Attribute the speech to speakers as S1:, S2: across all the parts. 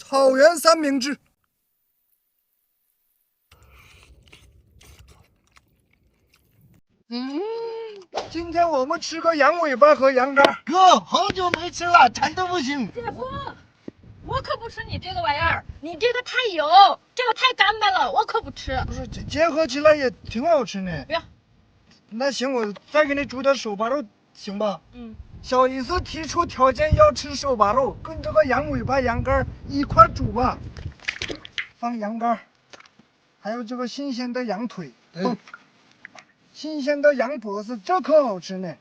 S1: 草原三明治。嗯，今天我们吃个羊尾巴和羊肝。
S2: 哥，好久没吃了，馋的不行。
S3: 姐夫，我可不吃你这个玩意儿，你这个太油，这个太干巴了，我可不吃。
S1: 不是，结结合起来也挺好吃呢。
S3: 不要。
S1: 那行，我再给你煮点手扒肉，行吧？
S3: 嗯。
S1: 小姨子提出条件要吃手把肉，跟这个羊尾巴、羊肝一块煮吧。放羊肝，还有这个新鲜的羊腿，
S2: 嗯，
S1: 新鲜的羊脖子，这可好吃呢。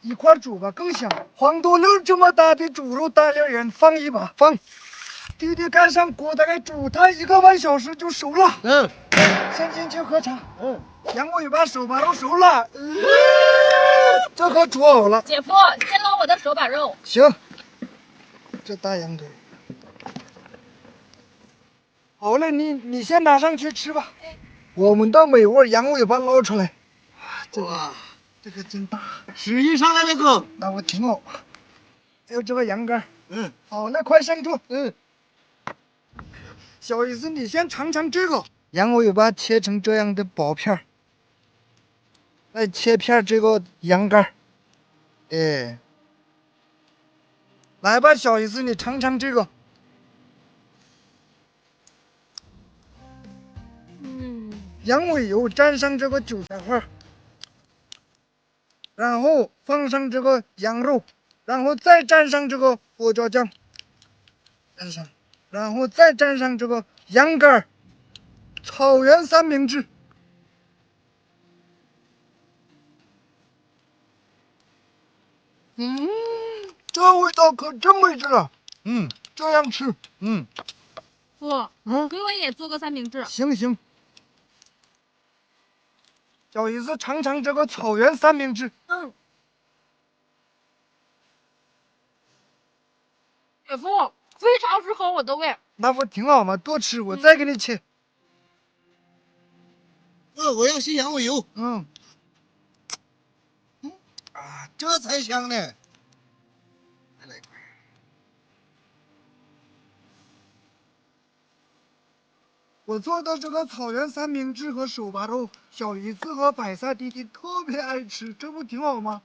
S1: 一块煮吧更香。黄豆粒这么大的猪肉大连人放一把，放。弟弟盖上锅，大概煮它一个半小时就熟了。
S2: 嗯，
S1: 先进去喝茶。
S2: 嗯，
S1: 羊尾巴手把肉熟了，嗯这可煮好了。
S3: 姐夫，我的手把肉。
S1: 行，这大羊腿。好了，你你先拿上去吃吧。我们的美味羊尾巴捞出来，这个这个真大，
S2: 食欲上来了，哥。
S1: 那我挺好。还有这个羊肝，
S2: 嗯，
S1: 好，那快上桌。
S2: 嗯，
S1: 小姨子，你先尝尝这个羊尾巴，切成这样的薄片儿，再切片这个羊肝儿，哎，来吧，小姨子，你尝尝这个。
S3: 嗯，
S1: 羊尾油蘸上这个韭菜花，然后放上这个羊肉，然后再蘸上这个胡椒酱，蘸上，然后再蘸上这个羊肝儿，草原三明治。嗯，这味道可真没劲了！
S2: 嗯
S1: 这样吃，
S2: 嗯，
S3: 夫，
S1: 嗯，
S3: 给我也做个三明治。
S1: 行行。小姨子尝尝这个草原三明治。
S3: 嗯。姐夫，非常适合我的胃。
S1: 那不挺好吗？多吃，我再给你切。
S2: 嗯，我要些羊尾油。
S1: 嗯，
S2: 啊，这才香呢。
S1: 我做的这个草原三明治和手扒肉，小姨子和百萨弟弟特别爱吃，这不挺好吗？